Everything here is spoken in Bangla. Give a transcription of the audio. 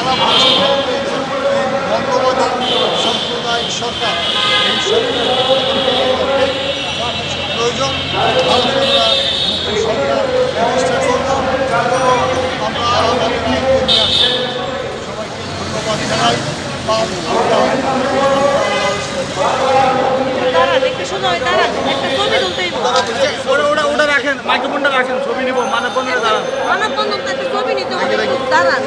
সারা বছর বঙ্গবন্ধু সাম্প্রদায়িক সরকার এই প্রয়োজন। মুক্তি সরকার ব্যবস্থা করব আমরা আমাদের সবাইকে ধন্যবাদ জানাই। বা ওটা রাখেন মাইক্রোফোনটা রাখেন ছবি নিব মানে বন্ধুরা দাঁড়ান। মানব একটা ছবি নিতে হবে দাঁড়ান।